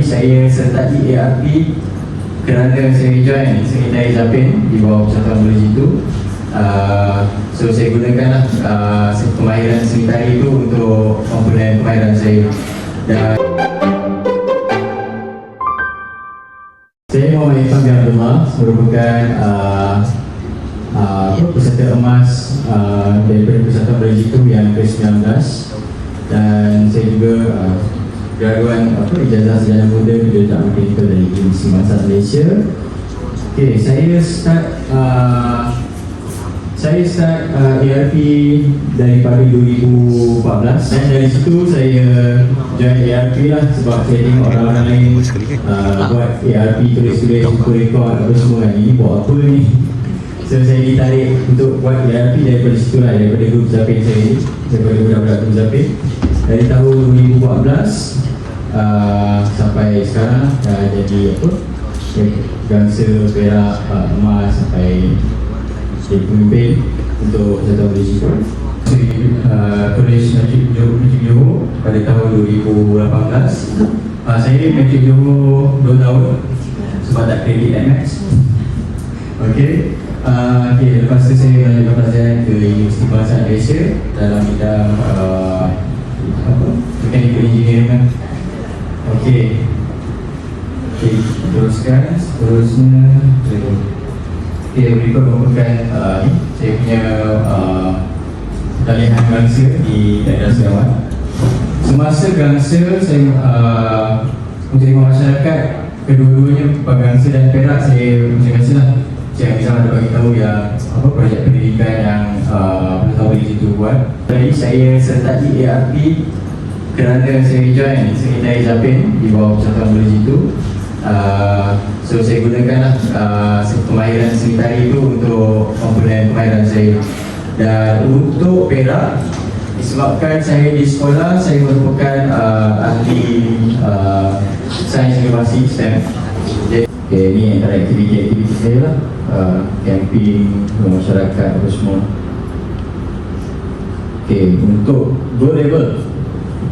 Saya sertai ARP kerana saya join Sekretari Zapin di bawah Persatuan Boleh itu uh, So saya gunakanlah uh, kemahiran sekretari itu untuk komponen kemahiran saya. Dan saya Muhammad Irfan bin Abdullah merupakan uh, uh, peserta emas uh, daripada Persatuan itu yang ke-19 dan saya juga uh, graduan apa ijazah sarjana muda Kejuruteraan Mekanikal dari Universiti Masyarakat Malaysia. Okey, saya start uh, saya start uh, ARP daripada 2014 dan dari situ saya join ARP lah sebab saya tengok orang-orang lain uh, buat ARP tulis-tulis super record apa semua kan. Ini buat apa ni? So saya ditarik untuk buat ARP daripada situ lah daripada grup Zapin saya daripada budak-budak grup Zapin. Dari tahun 2014 uh, sampai sekarang uh, jadi apa gangsa perak uh, emas sampai jadi pemimpin untuk satu Malaysia uh, tulis Najib Johor pada tahun 2018 uh, saya Najib Johor 2 tahun sebab tak kredit MX Okey. Uh, okay, lepas tu saya melanjutkan pelajaran ke Universiti Bahasa Malaysia dalam bidang uh, apa? Mechanical Engineering kan. Okey. Okey, teruskan. Seterusnya Okey, berikut merupakan uh, saya punya uh, talian gangsa di daerah Sarawak. Semasa gangsa saya uh, untuk masyarakat kedua-duanya Gangsa dan Perak saya macam biasa lah Cik Amizah ada bagi tahu yang apa projek pendidikan yang uh, tahu di situ buat. Jadi saya sertai ARP kerana saya join Sekretari Zapin di bawah Persatuan Boleh itu. Uh, so saya gunakanlah uh, kemahiran sekretari itu untuk komponen kemahiran saya. Dan untuk Perak disebabkan saya di sekolah saya merupakan uh, ahli uh, sains inovasi STEM. Jadi, okay, ini antara aktiviti-aktiviti saya lah camping masyarakat apa semua Okay, untuk go level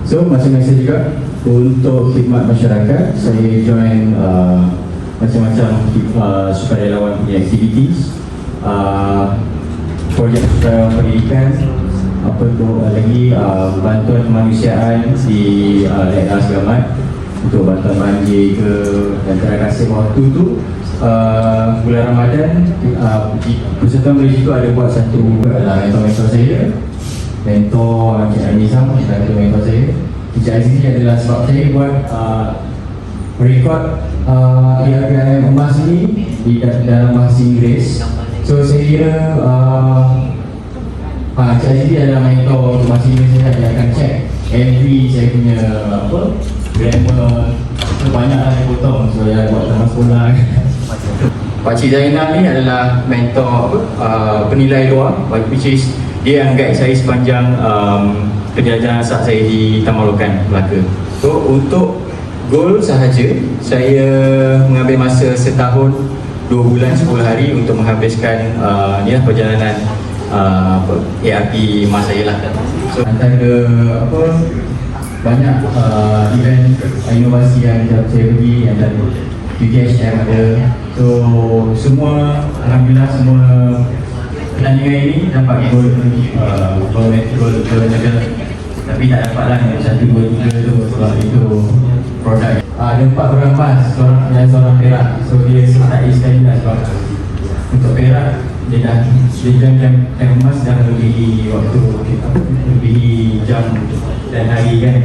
So masing-masing juga untuk khidmat masyarakat Saya join uh, macam-macam uh, sukarelawan punya activities. Uh, Projek sukarelawan pendidikan apa tu uh, lagi uh, bantuan kemanusiaan di uh, daerah Segamat untuk bantuan banjir ke dan terima kasih waktu tu uh, bulan Ramadan uh, Persatuan Malaysia itu ada buat satu adalah mentor-mentor saya mentor Encik Anizam dan itu mentor saya. Encik Aziz ni adalah sebab saya buat uh, merekod uh, IRPM emas ni di dalam bahasa Inggeris. So saya kira uh, Ah, Encik Aziz adalah mentor untuk bahasa Inggeris saya. Dia akan check every saya punya apa grammar. So, lah saya potong. So saya buat sama sekolah. Pakcik Zainal ni adalah mentor uh, penilai luar. Which is dia yang guide saya sepanjang um, penjelajahan asas saya di Tamalukan Melaka. So untuk goal sahaja saya mengambil masa setahun dua bulan 10 hari untuk menghabiskan uh, ni lah perjalanan uh, ARP emas saya lah. So antara apa banyak uh, event inovasi yang saya pergi yang dari UKHM ada. So semua Alhamdulillah semua pertandingan ini dapat gol uh, gol gol gol medal tapi tak dapat lah yang satu gol tiga tu sebab itu produk. Uh, ada empat orang emas seorang dan seorang perak. So dia sertai sekali lah sebab untuk perak dia dah dia jam jam jam emas dah lebih waktu lebih jam dan hari kan.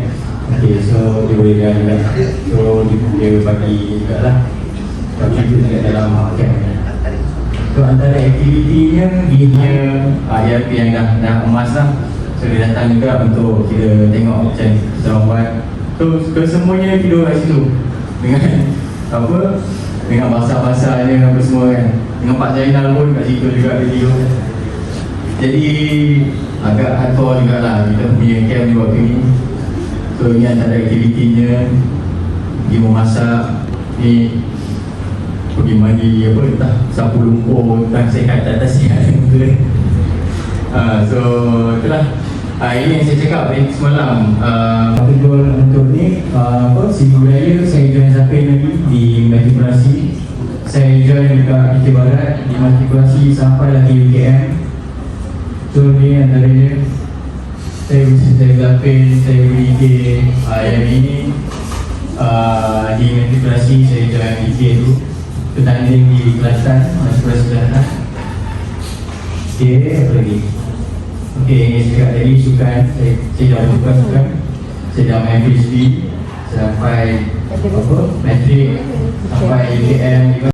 Okay, so dia boleh jalan juga. So dia, dia bagi juga lah. Contribute juga dalam camp So antara aktivitinya Dia uh, yang dah, dah emas lah So dia datang juga untuk kita tengok macam kita orang buat. So kesemuanya tidur kat situ. Dengan apa? Dengan bahasa-bahasanya apa semua kan. Dengan Pak Zainal pun kat situ juga video Jadi agak hardcore juga lah kita punya camp di waktu ni. So ini antara aktivitinya. Pergi memasak. Ni Pergi mandi apa entah Sapu lumpur Entah sekat tak atas sihat uh, So itulah. Uh, Ini yang saya cakap dari semalam. Uh, Apa goal untuk ni uh, apa, Sini budaya saya join saya join juga UK Barat dimatrikulasi sampai lagi UKM so ni antaranya saya saya gelapin saya beri ke uh, yang ini. Uh, di matrikulasi saya join UK tu petanding di Kelantan matrikulasi Kelantan okay apa lagi? Okay yang saya cakap tadi sukan. Saya, saya dah buka sukan. Saya dah main frisbee sampai apa? Matrik sampai UKM juga